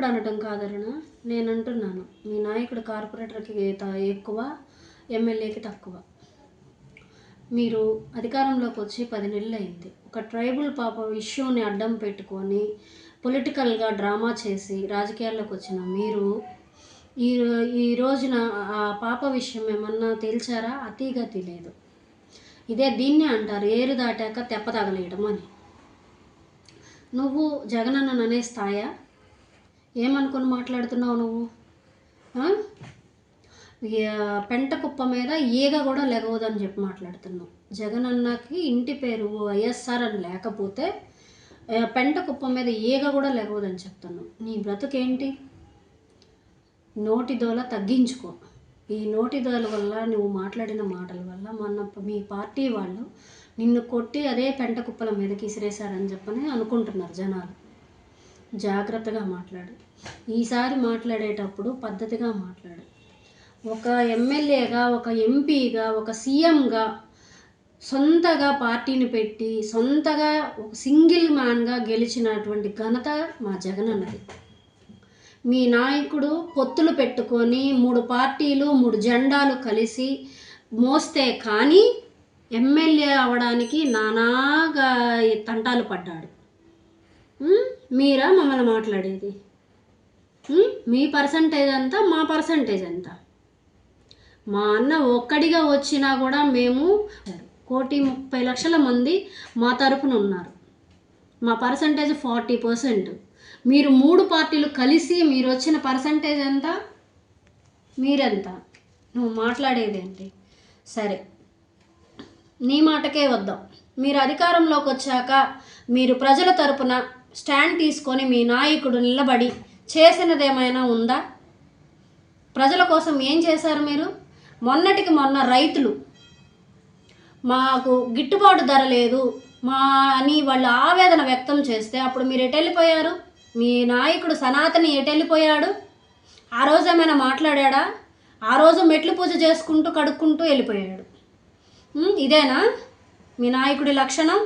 నాయకుడు అనటం కాదరణ నేను అంటున్నాను మీ నాయకుడు కార్పొరేటర్కి త- ఎక్కువ ఎమ్మెల్యేకి తక్కువ. మీరు అధికారంలోకి వచ్చి పది నెలలు అయింది ఒక ట్రైబల్ పాప ఇష్యూని అడ్డం పెట్టుకొని పొలిటికల్గా డ్రామా చేసి రాజకీయాల్లోకి వచ్చిన మీరు ఈ ఈ రోజున ఆ పాప విషయం ఏమన్నా తేల్చారా? అతిగా తెలియదు ఇదే దీన్నే అంటారు ఏరు దాటాక తెప్ప తగలేయడం అని. నువ్వు జగనన్నను అనే స్థాయా? ఏమనుకొని మాట్లాడుతున్నావు నువ్వు? పెంట కుప్ప మీద ఈగ కూడా లెగవదని చెప్పి మాట్లాడుతున్నావు. జగన్ అన్నకి ఇంటి పేరు వైఎస్ఆర్ అని లేకపోతే పెంట కుప్ప మీద ఈగ కూడా లెగవదని చెప్తున్నావు. నీ బ్రతుకేంటి? నోటి దోల తగ్గించుకో. ఈ నోటి దోల వల్ల నువ్వు మాట్లాడిన మాటల వల్ల మన మీ పార్టీ వాళ్ళు నిన్ను కొట్టి అదే పెంట కుప్పల మీదకి ఇసిరేశారని చెప్పని అనుకుంటున్నారు జనాలు. జాగ్రత్తగా మాట్లాడు. ఈసారి మాట్లాడేటప్పుడు పద్ధతిగా మాట్లాడు. ఒక ఎమ్మెల్యేగా ఒక ఎంపీగా ఒక సీఎంగా సొంతగా పార్టీని పెట్టి సొంతగా ఒక సింగిల్ మ్యాన్గా గెలిచినటువంటి ఘనత మా జగన్ అన్నది. మీ నాయకుడు పొత్తులు పెట్టుకొని మూడు పార్టీలు మూడు జెండాలు కలిసి మోస్తే కానీ ఎమ్మెల్యే అవడానికి నానాగా తంటాలు పడ్డాడు. మీరా మమ్మల్ని మాట్లాడేది? మీ పర్సంటేజ్ ఎంత మా పర్సంటేజ్ ఎంత? మా అన్న ఒక్కడిగా వచ్చినా కూడా మేము కోటి ముప్పై లక్షల మంది మా తరపున ఉన్నారు. మా పర్సంటేజ్ ఫార్టీ పర్సెంట్. మీరు మూడు పార్టీలు కలిసి మీరు వచ్చిన పర్సంటేజ్ ఎంత? మీరెంత? నువ్వు మాట్లాడేదేంటి సరే. నీ మాటకే వద్దాం. మీరు అధికారంలోకి వచ్చాక మీరు ప్రజల తరపున స్టాండ్ తీసుకొని మీ నాయకుడు నిలబడి చేసినదేమైనా ఉందా? ప్రజల కోసం ఏం చేశారు మీరు? మొన్నటికి మొన్న రైతులు మాకు గిట్టుబాటు ధర లేదు మా అని వాళ్ళు ఆవేదన వ్యక్తం చేస్తే అప్పుడు మీరు ఎటు వెళ్ళిపోయారు? మీ నాయకుడు సనాతని ఎటు వెళ్ళిపోయాడు? ఆ రోజు ఏమైనా మాట్లాడా ఆ రోజు మెట్లు పూజ చేసుకుంటూ కడుక్కుంటూ వెళ్ళిపోయాడు. ఇదేనా మీ నాయకుడి లక్షణం?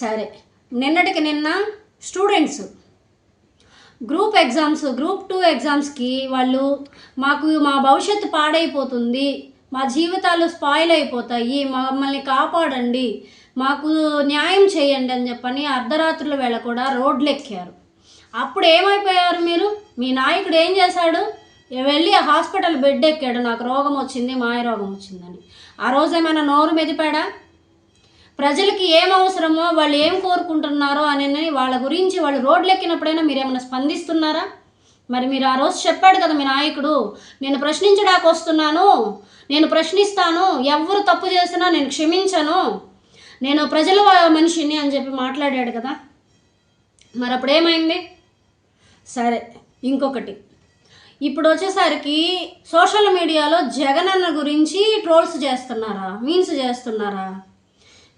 సరే నిన్నటికి నిన్న students. Group exams group two ఎగ్జామ్స్కి వాళ్ళు మాకు మా భవిష్యత్తు పాడైపోతుంది మా జీవితాలు స్పాయిల్ అయిపోతాయి మమ్మల్ని కాపాడండి మాకు న్యాయం చేయండి అని చెప్పని అర్ధరాత్రుల వేళ కూడా రోడ్లు ఎక్కారు అప్పుడు ఏమైపోయారు మీరు? మీ నాయకుడు ఏం చేశాడు? వెళ్ళి హాస్పిటల్ బెడ్ ఎక్కాడు నాకు రోగం వచ్చింది మాయ రోగం వచ్చిందని. ఆ రోజు ఏమైనా నోరు మెదిపాడా? ప్రజలకి ఏం అవసరమో వాళ్ళు ఏం కోరుకుంటున్నారో అని వాళ్ళ గురించి వాళ్ళు రోడ్లు ఎక్కినప్పుడైనా మీరు ఏమైనా స్పందిస్తున్నారా? మరి మీరు ఆ రోజు చెప్పాడు కదా మీ నాయకుడు నేను ప్రశ్నించడానికి వస్తున్నాను నేను ప్రశ్నిస్తాను ఎవరు తప్పు చేసినా నేను క్షమించను నేను ప్రజల మనిషిని అని చెప్పి మాట్లాడాడు కదా. మరి అప్పుడు ఏమైంది? సరే ఇంకొకటి. ఇప్పుడు వచ్చేసరికి సోషల్ మీడియాలో జగనన్న గురించి ట్రోల్స్ చేస్తున్నారా మీన్స్ చేస్తున్నారా?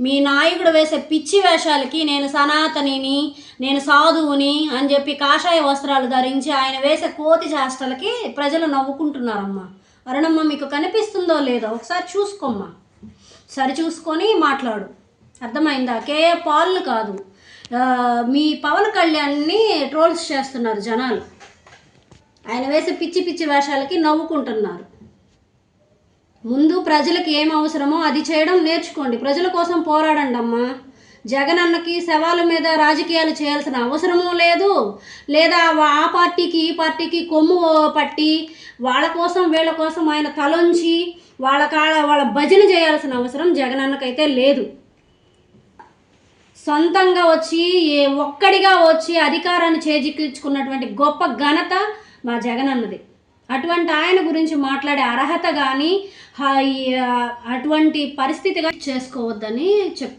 మీ నాయకుడు వేసే పిచ్చి వేషాలకి నేను సనాతనిని నేను సాధువుని అని చెప్పి కాషాయ వస్త్రాలు ధరించి ఆయన వేసే కోతి చేష్టలకి ప్రజలు నవ్వుకుంటున్నారమ్మా. అరుణమ్మ మీకు కనిపిస్తుందో లేదో ఒకసారి చూసుకోమ్మా. సరి చూసుకొని మాట్లాడు. అర్థమైందా? కే. పాలు కాదు. మీ పవన్ కళ్యాణ్ని ట్రోల్స్ చేస్తున్నారు జనాలు. ఆయన వేసే పిచ్చి పిచ్చి వేషాలకి నవ్వుకుంటున్నారు. ముందు ప్రజలకు ఏం అవసరమో అది చేయడం నేర్చుకోండి. ప్రజల కోసం పోరాడండి అమ్మా జగనన్నకి శవాల మీద రాజకీయాలు చేయాల్సిన అవసరమూ లేదు. లేదా ఆ పార్టీకి ఈ పార్టీకి కొమ్ము పట్టి వాళ్ళ కోసం వీళ్ళ కోసం ఆయన తలొంచి వాళ్ళ కాళ్ళ వాళ్ళ భజన చేయాల్సిన అవసరం జగనన్నకైతే లేదు. సొంతంగా వచ్చి ఏ ఒక్కడిగా వచ్చి అధికారాన్ని చేజిక్కించుకున్నటువంటి గొప్ప ఘనత మా జగన్ అన్నది. అటువంటి ఆయన గురించి మాట్లాడే అర్హత కానీ అటువంటి పరిస్థితిగా చేసుకోవద్దని చెప్